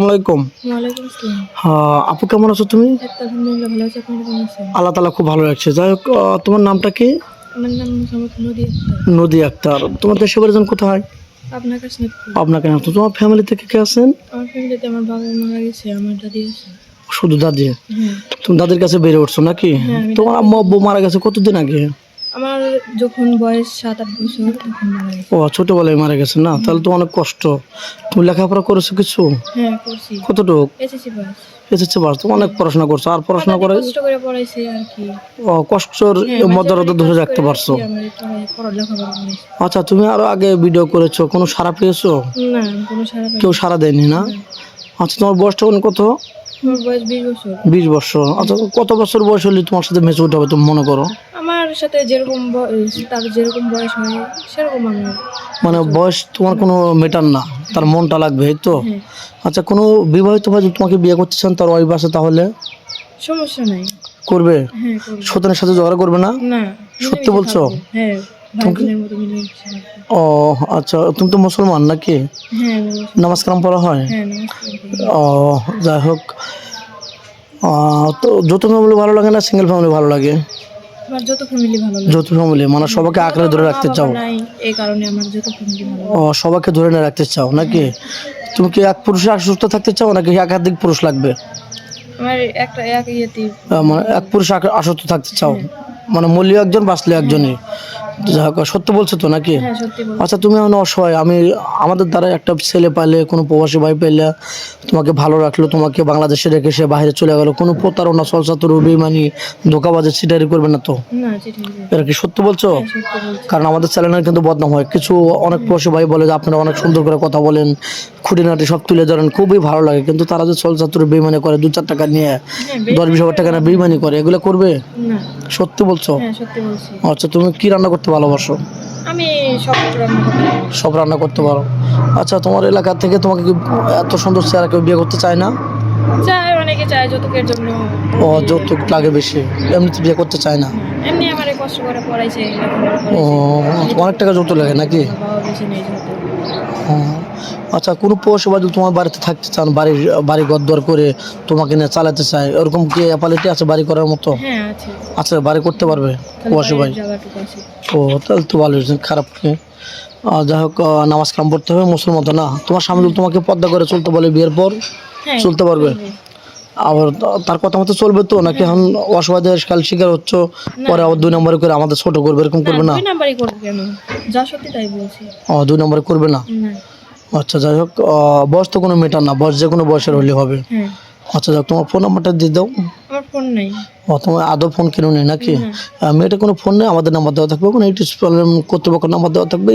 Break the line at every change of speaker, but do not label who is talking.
আসসালামাইকুম হ্যাঁ আপু কেমন আছো তুমি? আল্লাহ তালা খুব ভালো লাগছে যাই হোক তোমার নামটা কি?
আমার নদী আক্তার।
তোমার দেশের কোথায়? আপনাকে নাম তোমার ফ্যামিলি থেকে কে আছেন?
আমার বাবা মারা গেছে আমার দাদি
শুধু দাদি?
হ্যাঁ।
তুমি দাদির কাছে বেড়ে উঠছো নাকি?
হ্যাঁ,
তোমার আম্মা আব্বু মারা গেছে কতদিন আগে?
আমার যখন বয়স সাত আট বছর তখন মারা গেছে।
ও ছোটবেলায় মারা গেছে না? তাহলে তো অনেক কষ্ট। তুমি লেখাপড়া করেছ কিছু?
হ্যাঁ করছি।
কতটুক? বাস তুমি অনেক পড়াশোনা করছ। আর পড়াশোনা করে
কষ্ট করে পড়াইছি আর কি।
ও, কষ্টর
হ্যাঁ,
ধরে রাখতে পারছ।
করেছি।
আচ্ছা তুমি আরও আগে ভিডিও করেছ। কোনো সারা পেয়েছ?
না কোনো সারা
কেউ সারা দেয়নি না। আচ্ছা তোমার বয়সটা এখন কত?
বিশ বছর।
আচ্ছা কত বছর বয়স হলে তোমার সাথে মেচে হবে তুমি মনে করো?
আমার সাথে যেরকম তার যেরকম বয়স হয় সেরকম আমার
মানে বয়স তোমার কোনো মেটার না তার মনটা লাগবে এই তো?
হ্যাঁ।
আচ্ছা কোনো বিবাহিত ভাই তোমাকে বিয়ে করতে চান তার ওয়াইফ আছে তাহলে?
সমস্যা নাই।
করবে?
হ্যাঁ
সাথে ঝগড়া করবে না?
না
সত্যি বলছো?
হ্যাঁ।
ও আচ্ছা তুমি তো মুসলমান নাকি?
হ্যাঁ।
নামাজ কালাম পড়া হয়?
হ্যাঁ
ও যাই হোক। তো যৌথ ফ্যামিলি ভালো লাগে না সিঙ্গেল ফ্যামিলি ভালো লাগে? যৌথ ফ্যামিলি মানে সবাইকে আঁকড়ে ধরে রাখতে চাও। ও সবাইকে ধরে নিয়ে রাখতে চাও নাকি? তুমি কি এক পুরুষে আসক্ত থাকতে চাও নাকি একাধিক পুরুষ লাগবে? মানে এক পুরুষ আসক্ত থাকতে চাও? মানে মূল্য একজন বাঁচলে একজনই। সত্য বলছো তো নাকি?
হ্যাঁ
আচ্ছা তুমি এখন অসহায় আমি আমাদের দ্বারা একটা ছেলে পাইলে কোনো প্রবাসী ভাই পেলে তোমাকে ভালো রাখল তোমাকে বাংলাদেশে রেখে সে বাইরে চলে গেল কোনো প্রতারণা সলসাতুর বেমানি ধোকাবাজে সিটারি করবে না তো। এটা কি সত্য বলছো?
হ্যাঁ, সত্যি বলছি।
কারণ আমাদের চ্যানেলের কিন্তু বদনাম হয়। কিছু অনেক প্রবাসী ভাই বলে যে আপনারা অনেক সুন্দর করে কথা বলেন খুঁটিনাটি সব তুলে ধরেন খুবই ভালো লাগে। কিন্তু তারা যে সলসাতুর বেমানি করে দু চার টাকা নিয়ে
হ্যাঁ
দশ বিশ হাজার টাকা না বেমানি করে এগুলো করবে? সত্যি বলছি। আচ্ছা তুমি কি রান্না করতে ভালোবাসো?
আমি সব রান্না করতে
সব রান্না করতে পারো। আচ্ছা তোমার এলাকা থেকে তোমাকে কি এত সুন্দর চেহারা কেউ বিয়ে করতে চায় না?
চায় অনেকে চায় যৌতুকের জন্য।
ও যৌতুক লাগে বেশি। এমনিতে বিয়ে করতে চায় না?
এমনি আমার কষ্ট করে পড়াইছে
ও অনেক টাকা যৌতুক লাগে নাকি?
বেশি নেই
আচ্ছা কোনো পৌরসভা যদি তোমার বাড়িতে থাকতে চান? বাড়ির বাড়ি গদ্দর করে তোমাকে নিয়ে চালাতে চায়? ওরকম কি অ্যাপালিটি আছে বাড়ি করার মতো?
হ্যাঁ
আচ্ছা বাড়ি করতে পারবে
আছে।
ও তাহলে তো ভালো খারাপ কি? যাই হোক নামাজ কাম পড়তে হবে মুসলমান না। তোমার স্বামী তোমাকে পদ্মা করে চলতে বলে বিয়ের পর?
হ্যাঁ
চলতে পারবে? আবার তার কথা মতো চলবে তো নাকি এখন অসহায় কাল শিকার হচ্ছ? পরে আবার দুই নম্বরে করে আমাদের ছোট করবে এরকম করবে না
দুই নাম্বারই করব কেন? যা সত্যি তাই বলছি।
ও দুই নম্বরে করবে না? আচ্ছা যাই হোক বয়স তো কোনো মেটার না বয়স যে কোনো বয়সের হলে হবে।
হ্যাঁ।
আচ্ছা যাক তোমার ফোন নাম্বারটা দিয়ে দাও।
আমার ফোন নেই।
ও তোমার আদৌ ফোন কিনো নি। নাকি। মেয়েটা কোনো ফোন নেই আমাদের নাম্বার দেওয়া থাকবে কোনো এইটিস প্রবলেম কর্তৃপক্ষের নাম্বার দেওয়া থাকবে